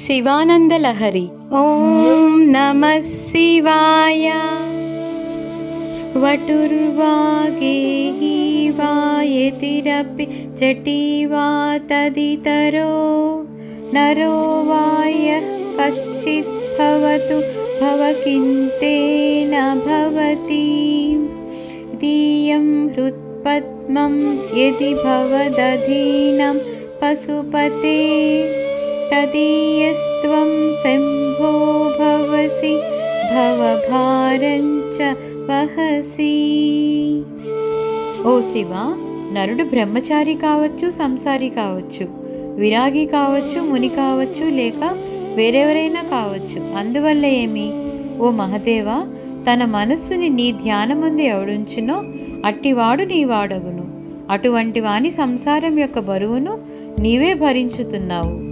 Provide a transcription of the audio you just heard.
शिवानन्दलहरि। ॐ नमः वटुर्वागेहिवा यतिरपि जटीवा तदितरो। नरो वाय कश्चित् भवतु भव किन्ते न भवति। दीयं हृत्पद्मं यदि भवदधीनं पशुपते। తదీయస్త్వం శంభో భవసి భవభారంచ వహసి ఓ శివ నరుడు బ్రహ్మచారి కావచ్చు సంసారి కావచ్చు విరాగి కావచ్చు ముని కావచ్చు లేక వేరెవరైనా కావచ్చు అందువల్ల ఏమి? ఓ మహదేవ తన మనస్సుని నీ ధ్యానముందు ఎవడుంచునో అట్టివాడు నీవాడగును. అటువంటి వాని సంసారం యొక్క బరువును నీవే భరించుతున్నావు.